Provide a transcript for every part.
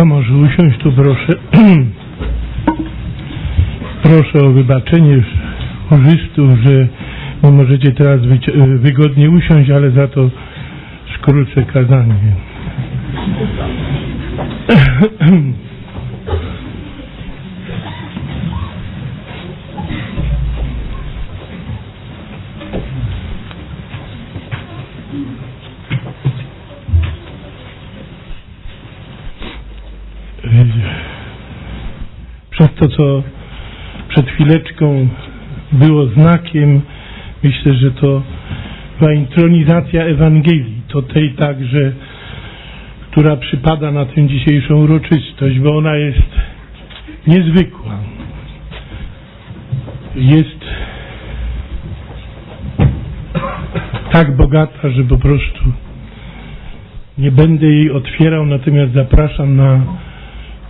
Kto może usiąść, to proszę. proszę o wybaczenie chórzystów, że nie możecie teraz wyci- e, wygodnie usiąść, ale za to skrócę kazanie. Przez to, co przed chwileczką było znakiem, myślę, że to była intronizacja Ewangelii, to tej także, która przypada na tę dzisiejszą uroczystość, bo ona jest niezwykła. Jest tak bogata, że po prostu nie będę jej otwierał, natomiast zapraszam na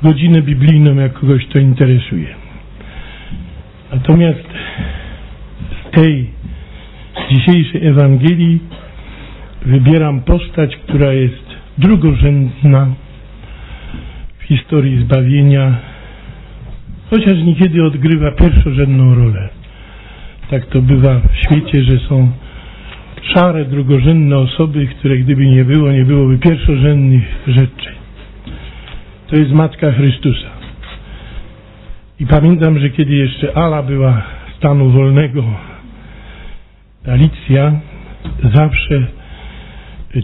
godzinę biblijną, jak kogoś to interesuje. Natomiast z tej dzisiejszej Ewangelii wybieram postać, która jest drugorzędna w historii zbawienia, chociaż niekiedy odgrywa pierwszorzędną rolę. Tak to bywa w świecie, że są szare, drugorzędne osoby, które gdyby nie było, nie byłoby pierwszorzędnych rzeczy. To jest Matka Chrystusa. I pamiętam, że kiedy jeszcze Ala była stanu wolnego, Alicja zawsze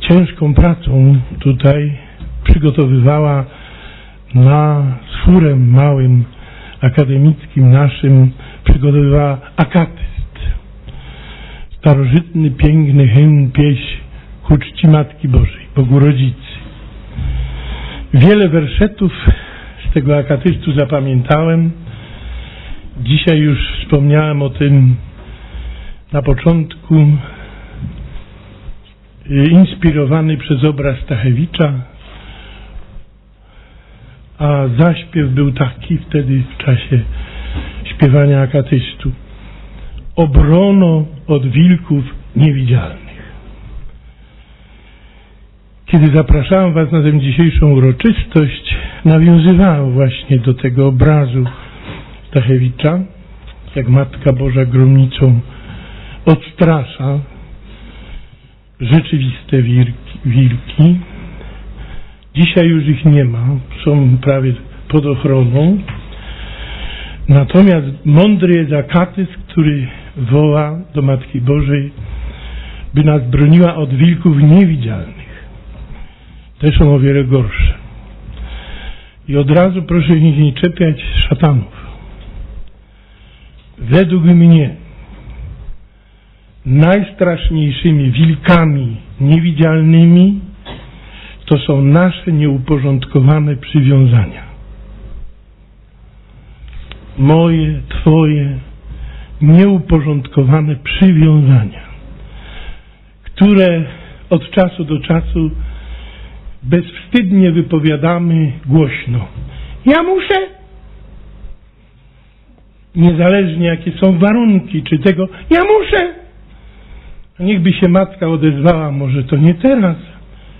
ciężką pracą tutaj przygotowywała na swórem małym akademickim naszym przygotowywała akatyst. Starożytny, piękny hymn, pieśń ku czci Matki Bożej, Bogu Rodzicy. Wiele werszetów z tego akatystu zapamiętałem. Dzisiaj już wspomniałem o tym na początku, inspirowany przez obraz Stachewicza, a zaśpiew był taki wtedy w czasie śpiewania akatystu. Obrono od wilków niewidzialnych. Kiedy zapraszałem Was na tę dzisiejszą uroczystość, nawiązywałem właśnie do tego obrazu Stachewicza, jak Matka Boża gromnicą odstrasza rzeczywiste wilki. Dzisiaj już ich nie ma, są prawie pod ochroną. Natomiast mądry jest akatyst, który woła do Matki Bożej, by nas broniła od wilków niewidzialnych. Te są o wiele gorsze. I od razu proszę się nie czepiać szatanów. Według mnie najstraszniejszymi wilkami niewidzialnymi to są nasze nieuporządkowane przywiązania. Moje, Twoje nieuporządkowane przywiązania, które od czasu do czasu bezwstydnie wypowiadamy głośno. Ja muszę, niezależnie jakie są warunki, czy tego, ja muszę. A niechby się matka odezwała, może to nie teraz.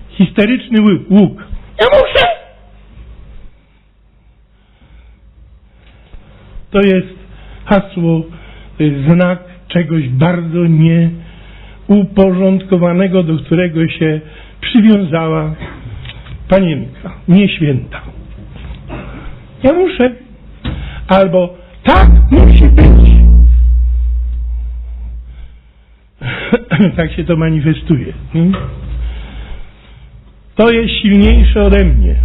Histeryczny łuk. Ja muszę! To jest hasło, to jest znak czegoś bardzo nieuporządkowanego, do którego się przywiązała panienka, nie święta. Ja muszę. Albo tak musi być. tak się to manifestuje. hmm? To jest silniejsze ode mnie.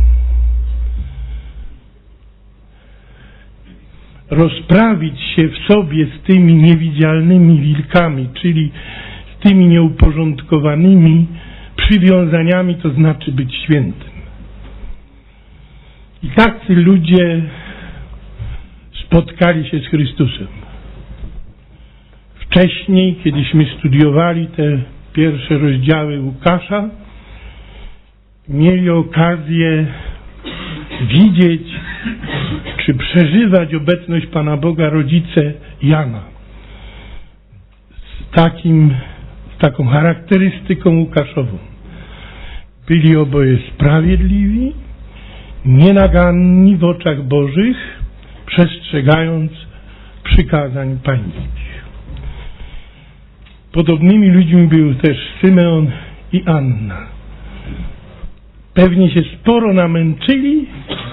Rozprawić się w sobie z tymi niewidzialnymi wilkami, czyli z tymi nieuporządkowanymi przywiązaniami, to znaczy być świętym. I tacy ludzie spotkali się z Chrystusem. Wcześniej, kiedyśmy studiowali te pierwsze rozdziały Łukasza, mieli okazję widzieć czy przeżywać obecność Pana Boga rodzice Jana. Z, takim, z taką charakterystyką Łukaszową. Byli oboje sprawiedliwi, nienaganni w oczach Bożych, przestrzegając przykazań pańskich. Podobnymi ludźmi był też Symeon i Anna. Pewnie się sporo namęczyli,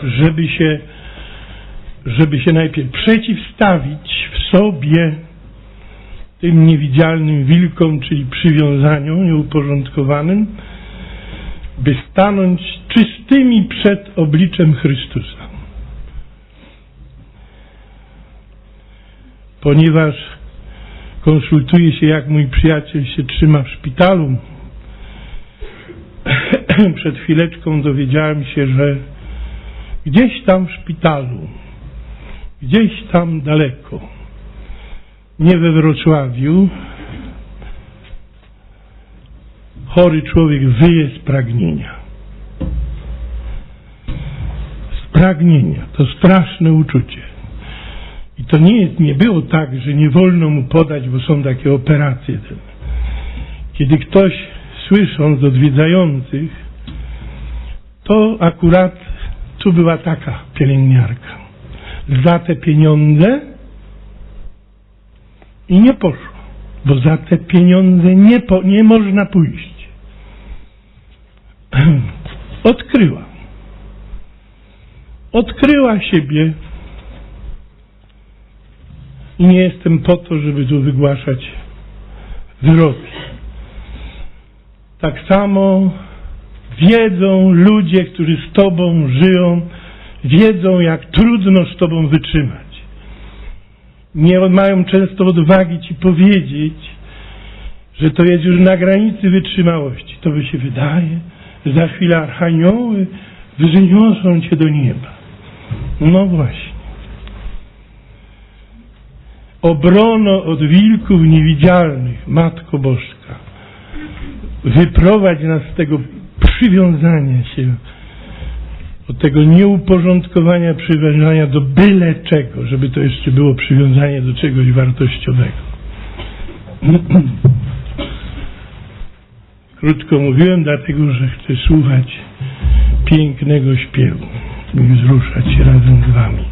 żeby się, żeby się najpierw przeciwstawić w sobie tym niewidzialnym wilkom, czyli przywiązaniu nieuporządkowanym, by stanąć czystymi przed obliczem Chrystusa. Ponieważ konsultuje się, jak mój przyjaciel się trzyma w szpitalu, przed chwileczką dowiedziałem się, że gdzieś tam w szpitalu, gdzieś tam daleko, nie we Wrocławiu, chory człowiek wyje z pragnienia. Z pragnienia. To straszne uczucie. I to nie, jest, nie było tak, że nie wolno mu podać, bo są takie operacje. Kiedy ktoś, słysząc odwiedzających, to akurat tu była taka pielęgniarka. Za te pieniądze i nie poszło, bo za te pieniądze nie, po, nie można pójść. Odkryła. Odkryła siebie i nie jestem po to, żeby tu wygłaszać wyroki. Tak samo wiedzą ludzie, którzy z Tobą żyją, wiedzą, jak trudno z Tobą wytrzymać. Nie mają często odwagi Ci powiedzieć, że to jest już na granicy wytrzymałości. To by się wydaje, za chwilę archanioły wzniosą Cię do nieba. No właśnie. Obrono od wilków niewidzialnych, Matko Bożka. Wyprowadź nas z tego przywiązania się, od tego nieuporządkowania przywiązania do byle czego, żeby to jeszcze było przywiązanie do czegoś wartościowego. Krótko mówiłem, dlatego że chcę słuchać pięknego śpiewu i wzruszać się razem z Wami.